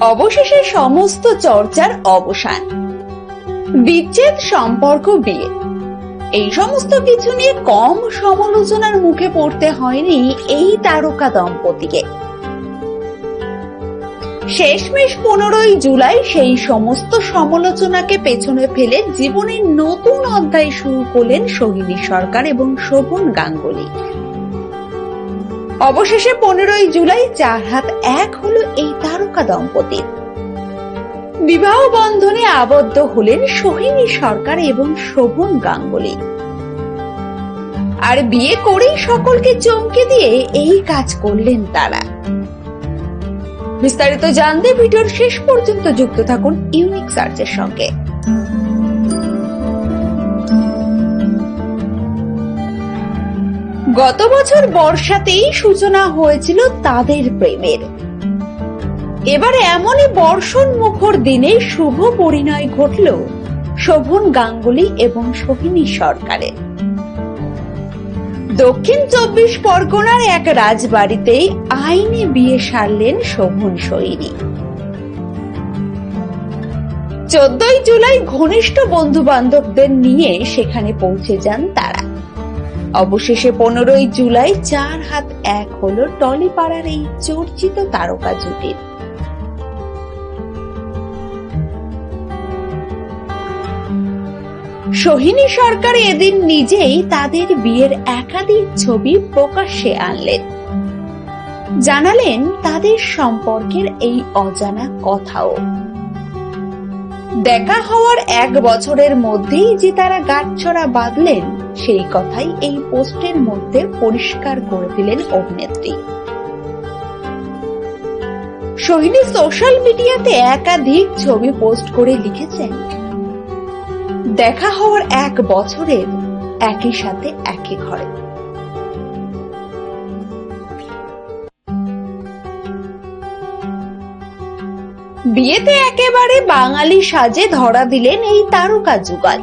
অবশেষে সমস্ত চর্চার অবসান। বিচ্ছেদ সম্পর্ক বিয়ে। এই সমস্ত কিছু নিয়ে কম সমালোচনার মুখে পড়তে হয়নি এই তারকা দম্পতিকে। শেষমেশ পনেরোই জুলাই সেই সমস্ত সমালোচনাকে পেছনে ফেলে জীবনের নতুন অধ্যায় শুরু করলেন সোহিনী সরকার এবং শোভন গাঙ্গুলি। অবশেষে পনেরোই জুলাই চার হাত এক হলো এই তারকা দম্পতির বিবাহ বন্ধনে আবদ্ধ হলেন সোহিনী সরকার এবং শোভন গাঙ্গুলি। আর বিয়ে করেই সকলকে চমকে দিয়ে এই কাজ করলেন তারা। বিস্তারিত জানতে ভিডিওর শেষ পর্যন্ত যুক্ত থাকুন ইউনিক সার্চের সঙ্গে। গত বছর বর্ষাতেই সূচনা হয়েছিল তাদের প্রেমের। এবার এমনই বর্ষণ মুখর দিনে শুভ পরিণয় ঘটল শোভন গাঙ্গুলি এবং সোহিনী সরকারের। দক্ষিণ চব্বিশ পরগনার এক রাজবাড়িতেই আইনে বিয়ে সারলেন শোভন সৈনী। চোদ্দই জুলাই ঘনিষ্ঠ বন্ধু বান্ধবদের নিয়ে সেখানে পৌঁছে যান তারা। অবশেষে পনেরোই জুলাই চার হাত এক হলো টলিপাড়ার এই চর্চিত তারকা জুটির। সোহিনী সরকার এদিন নিজেই তাদের বিয়ের একাধিক ছবি প্রকাশ্যে আনলেন। জানালেন তাদের সম্পর্কের এই অজানা কথাও। দেখা হওয়ার এক বছরের মধ্যেই যে তারা গাঁটছড়া বাঁধলেন সেই কথাই এই পোস্টের মধ্যে পরিষ্কার করে দিলেন অভিনেত্রী। সোহিনী সোশ্যাল মিডিয়াতে একাধিক ছবি পোস্ট করে লিখেছেন, দেখা হওয়ার এক বছরের একই সাথে একই ঘরে। বিয়েতে একেবারে বাঙালি সাজে ধরা দিলেন এই তারকা যুগল।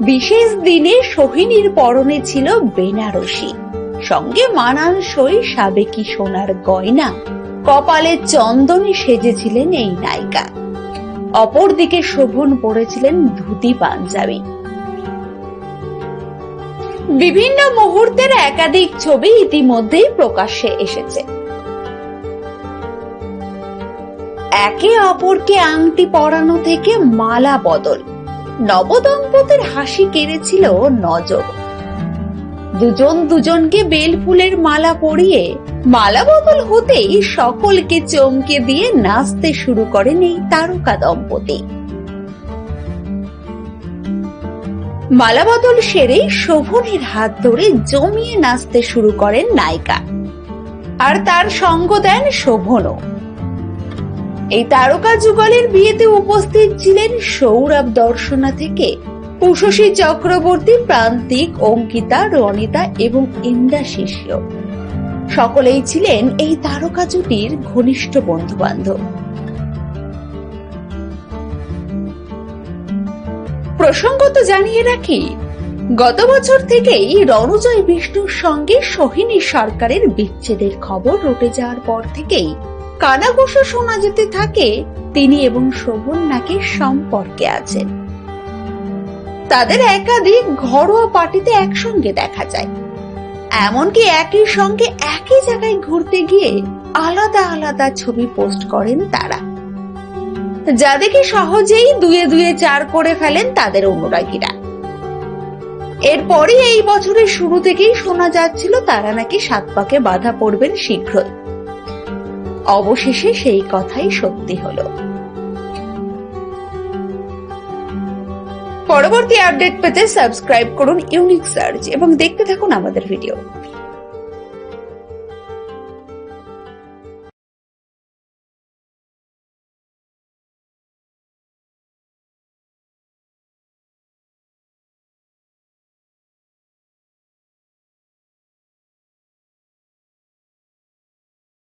বিশেষ দিনে সোহিনীর পরনে ছিল বেনারসি। সঙ্গে মানানসই সাবেকি সোনার গয়না। কপালে চন্দনে সেজেছিলেন এই নায়িকা। অপরদিকে শোভন পরেছিলেন ধুতি পাঞ্জাবি। বিভিন্ন মুহূর্তের একাধিক ছবি ইতিমধ্যেই প্রকাশ্যে এসেছে। একে অপরকে আংটি পরানো থেকে মালা বদল। নবদম্পতির হাসি কেড়েছিল নজর। দুজন দুজনকে বেল ফুলের মালা পরিয়ে মালা বদল হতেই সকলকে চমকে দিয়ে নাচতে শুরু করেন এই তারকা দম্পতি। মালা বদল সেরেই শোভনের হাত ধরে জমিয়ে নাচতে শুরু করেন নায়িকা। আর তার সঙ্গ দেন শোভনও। এই তারকা যুগলের বিয়েতে উপস্থিত ছিলেন সৌরভ দর্শনা থেকে। উষসী চক্রবর্তী, প্রান্তিক, অঙ্কিতা, রনিতা এবং ইন্দা শিষ্য। সকলেই ছিলেন এই তারকা জুটির ঘনিষ্ঠ বন্ধু বান্ধব প্রসঙ্গত জানিয়ে রাখি, গত বছর থেকেই রণজয় বিষ্ণুর সঙ্গে সোহিনী সরকারের বিচ্ছেদের খবর রটে যাওয়ার পর থেকেই কানাঘুষো শোনা যেতে থাকে, তিনি এবং শোভন নাকি সম্পর্কে আছেন। তাদের একাধিক ঘরোয়া পার্টিতে একসঙ্গে দেখা যায়। এমনকি একই সঙ্গে একই জায়গায় ঘুরতে গিয়ে আলাদা আলাদা ছবি পোস্ট করেন তারা। যা দেখে সহজেই দুয়ে দুয়ে চার করে ফেলেন তাদের অনুরাগীরা। এরপরই এই বছরের শুরু থেকেই শোনা যাচ্ছিল তারা নাকি সাত পাকে বাধা পড়বেন শীঘ্রই। অবশেষে সেই কথাই সত্যি হলো। পরবর্তী আপডেট পেতে সাবস্ক্রাইব করুন ইউনিক সার্চ এবং দেখতে থাকুন আমাদের ভিডিও